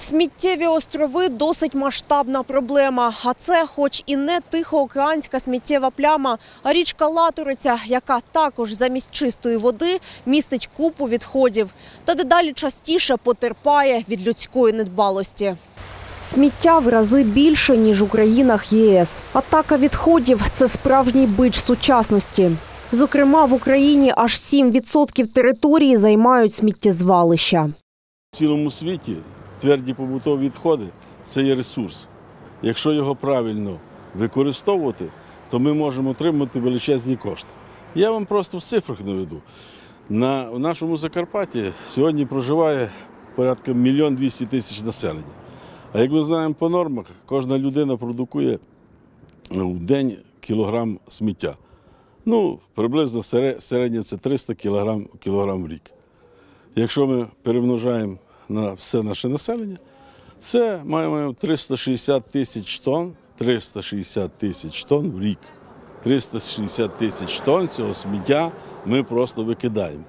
Сміттєві острови досить масштабна проблема. А це, хоч і не тихоокеанська сміттєва пляма, а річка Латориця, яка також замість чистої води містить купу відходів та дедалі частіше потерпає від людської недбалості. Сміття в рази більше, ніж у країнах ЄС. Атака відходів – це справжній бич сучасності. Зокрема, в Україні аж 7% території займають сміттєзвалища. В цілому світі тверді побутові відходи це є ресурс. Якщо його правильно використовувати, то ми можемо отримати величезні кошти. Я вам просто в цифрах наведу. На в нашому Закарпатті сьогодні проживає порядка мільйон двісті тисяч населення. А як ми знаємо по нормах, кожна людина продукує в день кілограм сміття. Ну, приблизно сере- середнє це 300 кілограм, кілограм в рік. Якщо ми перемножаємо на все наше населення, це маємо 360 тисяч тонн, 360 тисяч тонн в рік. 360 тисяч тонн цього сміття ми просто викидаємо.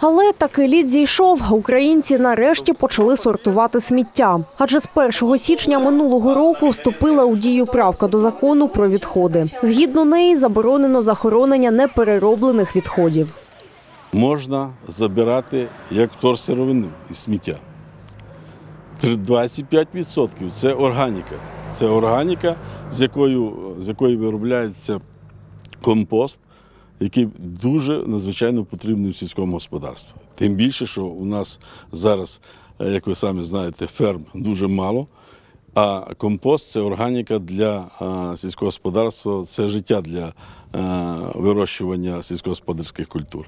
Але такий лід зійшов. Українці нарешті почали сортувати сміття. Адже з 1 січня минулого року вступила у дію правка до закону про відходи. Згідно неї заборонено захоронення неперероблених відходів. Можна забирати як вторсировину із сміття. 25% це органіка. Це органіка, з якою, з якої виробляється компост, який дуже надзвичайно потрібний в сільському господарстві. Тим більше, що у нас зараз, е, як ви самі знаєте, ферм дуже мало. А компост це органіка для е, сільського господарства, це життя для е, вирощування сільськогосподарських культур.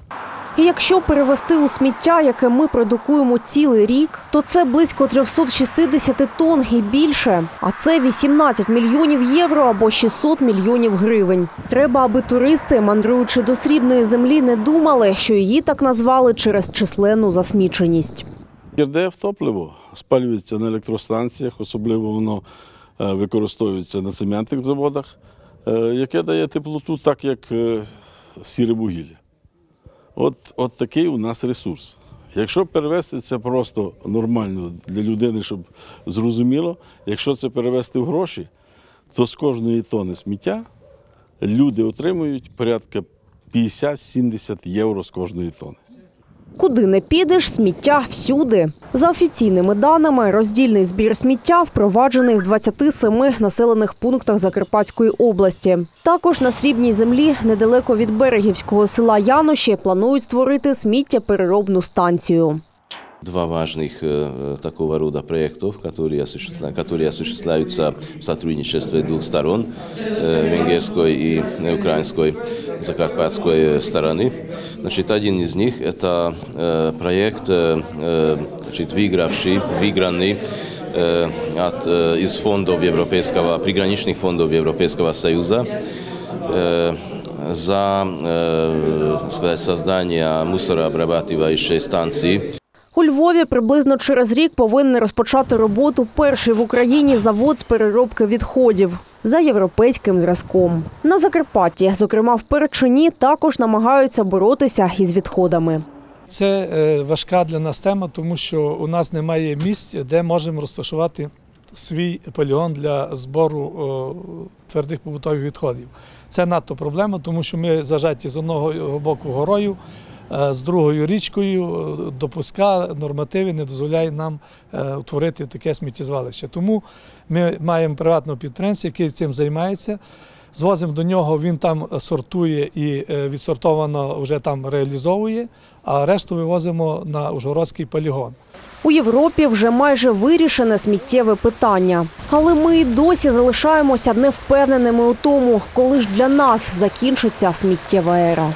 І якщо перевести у сміття, яке ми продукуємо цілий рік, то це близько 360 тонн і більше. А це 18 мільйонів євро або 600 мільйонів гривень. Треба, аби туристи, мандруючи до срібної землі, не думали, що її так назвали через численну засміченість. РДФ топливо спалюється на електростанціях, особливо воно е, використовується на цементних заводах, е, яке дає теплоту, так як е, сіре вугілля. От, от такий у нас ресурс. Якщо перевести це просто нормально для людини, щоб зрозуміло, якщо це перевести в гроші, то з кожної тони сміття люди отримують порядка 50-70 євро з кожної тони. Куди не підеш, сміття всюди. За офіційними даними, роздільний збір сміття впроваджений в 27 населених пунктах Закарпатської області. Також на срібній землі, недалеко від берегівського села Яноші, планують створити сміттєпереробну станцію. Два важных э, такого рода проектов, которые, осуществля- которые осуществляются в сотрудничестве двух сторон, э, венгерской и украинской, закарпатской стороны. Значит, один из них это э, проект, э, э, значит, выигравший, выигранный э, от, э, из фондов Европейского, приграничных фондов Европейского Союза э, за э, сказать, создание мусорообрабатывающей станции У Львові приблизно через рік повинен розпочати роботу перший в Україні завод з переробки відходів за європейським зразком. На Закарпатті, зокрема в Перечині, також намагаються боротися із відходами. Це е, важка для нас тема, тому що у нас немає місць, де можемо розташувати свій полігон для збору твердих побутових відходів. Це надто проблема, тому що ми зажаті з одного боку горою, з другою річкою. е, Допуска нормативи не дозволяють нам е, утворити таке сміттєзвалище. Тому ми маємо приватного підприємця, який цим займається. Звозимо до нього, він там сортує і е, відсортовано вже там реалізовує, а решту вивозимо на Ужгородський полігон. У Європі вже майже вирішене сміттєве питання. Але ми й досі залишаємося невпевненими у тому, коли ж для нас закінчиться сміттєва ера.